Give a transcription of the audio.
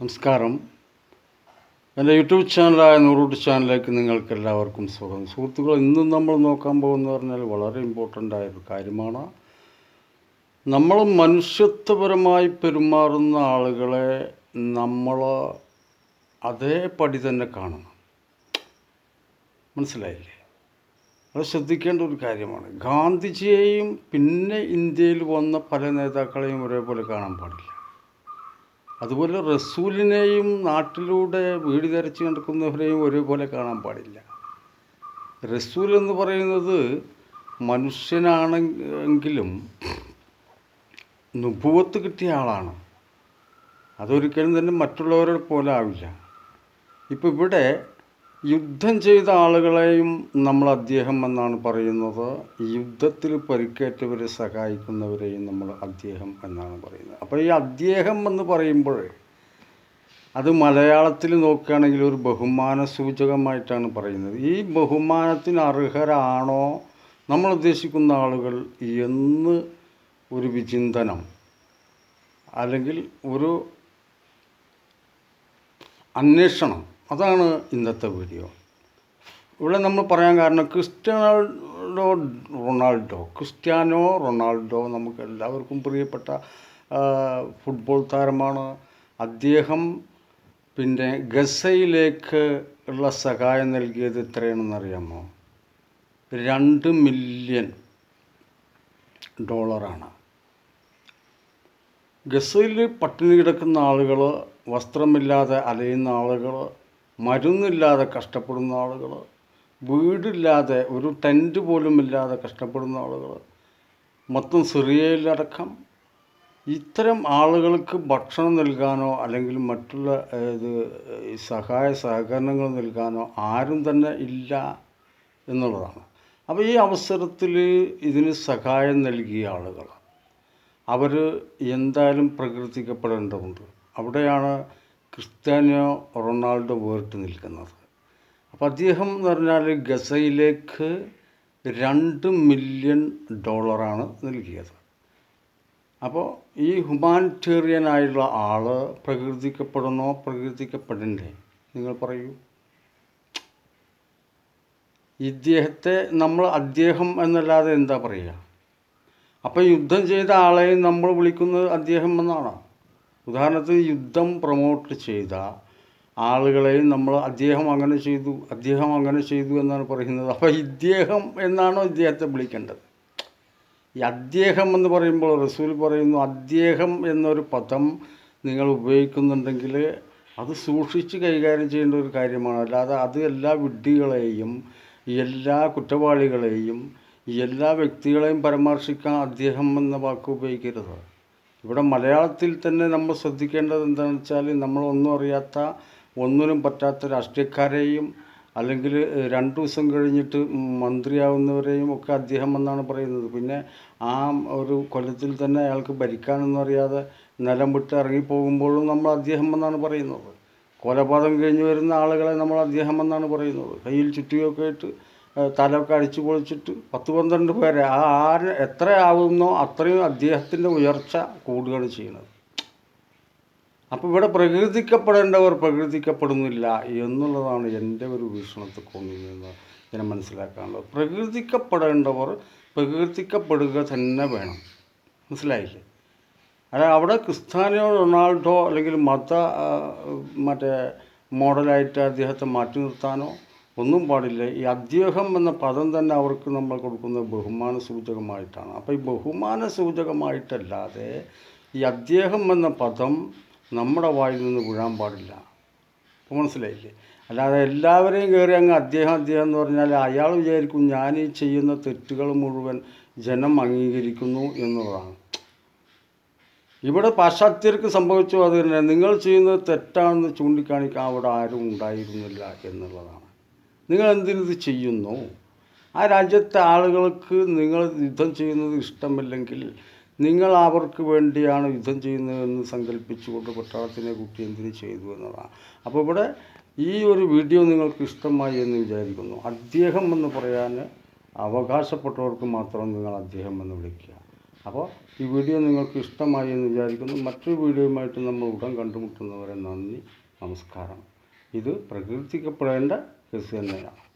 നമസ്കാരം. എന്റെ യൂട്യൂബ് ചാനലായ നൂറൂട്ട് ചാനലിലേക്ക് നിങ്ങൾക്ക് എല്ലാവർക്കും സ്വാഗതം. സുഹൃത്തുക്കൾ ഇന്നും നമ്മൾ നോക്കാൻ പോകുന്നത് പറഞ്ഞാൽ വളരെ ഇമ്പോർട്ടന്റ് ആയൊരു കാര്യമാണ്. നമ്മൾ മനുഷ്യത്വപരമായി പെരുമാറുന്ന ആളുകളെ നമ്മൾ അതേപടി തന്നെ കാണണം. മനസ്സിലായില്ലേ? അത് ശ്രദ്ധിക്കേണ്ട ഒരു കാര്യമാണ്. ഗാന്ധിജിയെയും പിന്നെ ഇന്ത്യയിൽ വന്ന പല നേതാക്കളെയും ഒരേപോലെ കാണാൻ പാടില്ല. അതുപോലെ റസൂലിനെയും നാട്ടിലൂടെ വീട് തെരച്ച് നടക്കുന്നവരെയും ഒരേപോലെ കാണാൻ പാടില്ല. റസൂൽ എന്ന് പറയുന്നത് മനുഷ്യനാണെങ്കിലും നുപുവത്ത് കിട്ടിയ ആളാണ്. അതൊരിക്കലും തന്നെ മറ്റുള്ളവരെ പോലെ ആവില്ല. ഇപ്പോൾ ഇവിടെ യുദ്ധം ചെയ്ത ആളുകളെയും നമ്മൾ അദ്ദേഹം എന്നാണ് പറയുന്നത്. യുദ്ധത്തിൽ പരിക്കേറ്റവരെ സഹായിക്കുന്നവരെയും നമ്മൾ അദ്ദേഹം എന്നാണ് പറയുന്നത്. അപ്പോൾ ഈ അദ്ദേഹം എന്ന് പറയുമ്പോൾ അത് മലയാളത്തിൽ നോക്കുകയാണെങ്കിൽ ഒരു ബഹുമാന സൂചകമായിട്ടാണ് പറയുന്നത്. ഈ ബഹുമാനത്തിന് അർഹരാണോ നമ്മൾ ഉദ്ദേശിക്കുന്ന ആളുകൾ എന്ന് ഒരു വിചിന്തനം അല്ലെങ്കിൽ ഒരു അന്വേഷണം അതാണ് ഇന്നത്തെ വീഡിയോ ഇവിടെ നമ്മൾ പറയാൻ കാരണം ക്രിസ്റ്റ്യാനോ റൊണാൾഡോ ക്രിസ്റ്റ്യാനോ റൊണാൾഡോ നമുക്ക് എല്ലാവർക്കും പ്രിയപ്പെട്ട ഫുട്ബോൾ താരമാണ്. അദ്ദേഹം പിന്നെ ഗസയിലേക്ക് ഉള്ള സഹായം നൽകിയത് എത്രയാണെന്ന് അറിയാമോ? രണ്ട് മില്യൺ ഡോളറാണ് ഗസയിൽ പട്ടിണി കിടക്കുന്ന ആളുകൾ വസ്ത്രമില്ലാതെ അലയുന്ന ആളുകൾ മരുന്നില്ലാതെ കഷ്ടപ്പെടുന്ന ആളുകൾ വീടില്ലാതെ ഒരു ടെന്റ് പോലുമില്ലാതെ കഷ്ടപ്പെടുന്ന ആളുകൾ മൊത്തം സിറിയയിലടക്കം. ഇത്തരം ആളുകൾക്ക് ഭക്ഷണം നൽകാനോ അല്ലെങ്കിൽ മറ്റുള്ള ഇത് സഹായ സഹകരണങ്ങൾ നൽകാനോ ആരും തന്നെ ഇല്ല എന്നുള്ളതാണ്. അപ്പോൾ ഈ അവസരത്തിൽ ഇതിന് സഹായം നൽകിയ ആളുകൾ അവർ എന്തായാലും പ്രകീർത്തിക്കപ്പെടേണ്ടതുണ്ട്. അവിടെയാണ് ക്രിസ്ത്യാനോ റൊണാൾഡോ വേറിട്ട് നിൽക്കുന്നത്. അപ്പോൾ അദ്ദേഹം എന്ന് പറഞ്ഞാൽ ഗസയിലേക്ക് രണ്ട് മില്യൺ ഡോളറാണ് നൽകിയത്. അപ്പോൾ ഈ ഹ്യൂമാനിറ്റേറിയൻ ആയുള്ള ആൾ പ്രകീർത്തിക്കപ്പെടണോ പ്രകീർത്തിക്കപ്പെടണ്ടേ? നിങ്ങൾ പറയൂ. ഇദ്ദേഹത്തെ നമ്മൾ അദ്ദേഹം എന്നല്ലാതെ എന്താ പറയുക? അപ്പോൾ യുദ്ധം ചെയ്ത ആളെയും നമ്മൾ വിളിക്കുന്നത് അദ്ദേഹം എന്നാണ്? ഉദാഹരണത്തിന് യുദ്ധം പ്രൊമോട്ട് ചെയ്ത ആളുകളെയും നമ്മൾ അദ്ദേഹം അങ്ങനെ ചെയ്തു അദ്ദേഹം അങ്ങനെ ചെയ്തു എന്നാണ് പറയുന്നത്. അപ്പോൾ ഇദ്ദേഹം എന്നാണോ ഇദ്ദേഹത്തെ വിളിക്കേണ്ടത്? ഈ അദ്ദേഹം എന്ന് പറയുമ്പോൾ റസൂൽ പറയുന്നു അദ്ദേഹം എന്നൊരു പദം നിങ്ങൾ ഉപയോഗിക്കുന്നുണ്ടെങ്കിൽ അത് സൂക്ഷിച്ച് കൈകാര്യം ചെയ്യേണ്ട ഒരു കാര്യമാണ്. അല്ലാതെ അത് എല്ലാ വിഡ്ഢികളെയും എല്ലാ കുറ്റവാളികളെയും എല്ലാ വ്യക്തികളെയും പരാമർശിക്കാൻ അദ്ദേഹം എന്ന വാക്ക് ഉപയോഗിക്കരുത്. ഇവിടെ മലയാളത്തിൽ തന്നെ നമ്മൾ ശ്രദ്ധിക്കേണ്ടത് എന്താണെന്ന് വെച്ചാൽ നമ്മളൊന്നും അറിയാത്ത ഒന്നിനും പറ്റാത്ത രാഷ്ട്രീയക്കാരെയും അല്ലെങ്കിൽ രണ്ട് ദിവസം കഴിഞ്ഞിട്ട് മന്ത്രിയാവുന്നവരെയും ഒക്കെ അദ്ദേഹം എന്നാണ് പറയുന്നത്. പിന്നെ ആ ഒരു കൊല്ലത്തിൽ തന്നെ അയാൾക്ക് ഭരിക്കാനൊന്നും അറിയാതെ നിലം വിട്ട് ഇറങ്ങിപ്പോകുമ്പോഴും നമ്മൾ അദ്ദേഹം എന്നാണ് പറയുന്നത്. കൊലപാതകം കഴിഞ്ഞ് വരുന്ന ആളുകളെ നമ്മൾ അദ്ദേഹം എന്നാണ് പറയുന്നത്. കയ്യിൽ ചുറ്റികയൊക്കെ ഏഹ് തലയൊക്കെ അടിച്ചു പൊളിച്ചിട്ട് പത്ത് പന്ത്രണ്ട് പേരെ ആ ആര് എത്ര ആവുന്നോ അത്രയും അദ്ദേഹത്തിന്റെ ഉയർച്ച കൂടുകയാണ് ചെയ്യുന്നത്. അപ്പോൾ ഇവിടെ പ്രകീർത്തിക്കപ്പെടേണ്ടവർ പ്രകീർത്തിക്കപ്പെടുന്നില്ല എന്നുള്ളതാണ് എന്റെ ഒരു വീക്ഷണത്തിൽ നിന്ന് ഇതിനെ മനസ്സിലാക്കാനുള്ളത്. പ്രകീർത്തിക്കപ്പെടേണ്ടവർ പ്രകീർത്തിക്കപ്പെടുക തന്നെ വേണം. മനസ്സിലായില്ലേ? അല്ല അവിടെ ക്രിസ്ത്യാനോ റൊണാൾഡോ അല്ലെങ്കിൽ മത മറ്റേ മോഡലായിട്ട് അദ്ദേഹത്തെ മാറ്റി നിർത്താനോ ഒന്നും പാടില്ല. ഈ അദ്ദേഹം എന്ന പദം തന്നെ അവർക്ക് നമ്മൾ കൊടുക്കുന്നത് ബഹുമാന സൂചകമായിട്ടാണ്. അപ്പോൾ ഈ ബഹുമാന സൂചകമായിട്ടല്ലാതെ ഈ അദ്ദേഹം എന്ന പദം നമ്മുടെ വായിൽ നിന്ന് വീഴാൻ പാടില്ല. മനസ്സിലായില്ലേ? അല്ലാതെ എല്ലാവരെയും കയറി അങ്ങ് അദ്ദേഹം അദ്ദേഹം എന്ന് പറഞ്ഞാൽ അയാൾ വിചാരിക്കും ഞാൻ ഈ ചെയ്യുന്ന തെറ്റുകൾ മുഴുവൻ ജനം അംഗീകരിക്കുന്നു എന്നുള്ളതാണ്. ഇവിടെ പാശ്ചാത്യർക്ക് സംഭവിച്ചു അത് തന്നെ. നിങ്ങൾ ചെയ്യുന്നത് തെറ്റാണെന്ന് ചൂണ്ടിക്കാണിക്കാൻ അവിടെ ആരും ഉണ്ടായിരുന്നില്ല എന്നുള്ളതാണ്. നിങ്ങൾ എന്തിനിത് ചെയ്യുന്നു? ആ രാജ്യത്തെ ആളുകൾക്ക് നിങ്ങൾ യുദ്ധം ചെയ്യുന്നത് ഇഷ്ടമല്ലെങ്കിൽ നിങ്ങൾ അവർക്ക് വേണ്ടിയാണ് യുദ്ധം ചെയ്യുന്നതെന്ന് സങ്കല്പിച്ചുകൊണ്ട് പട്ടാളത്തിനെ കുട്ടി എന്തിനു ചെയ്തു എന്നതാണ്. അപ്പോൾ ഇവിടെ ഈ ഒരു വീഡിയോ നിങ്ങൾക്ക് ഇഷ്ടമായി എന്ന് വിചാരിക്കുന്നു. അദ്ദേഹം എന്ന് പറയാൻ അവകാശപ്പെട്ടവർക്ക് മാത്രം നിങ്ങൾ അദ്ദേഹം എന്ന് വിളിക്കുക. അപ്പോൾ ഈ വീഡിയോ നിങ്ങൾക്ക് ഇഷ്ടമായി എന്ന് വിചാരിക്കുന്നു. മറ്റൊരു വീഡിയോയുമായിട്ട് നമ്മൾ ഉടൻ കണ്ടുമുട്ടുന്നവരെ നന്ദി നമസ്കാരം. ഇത് പ്രകീർത്തിക്കപ്പെടേണ്ട 就是那样。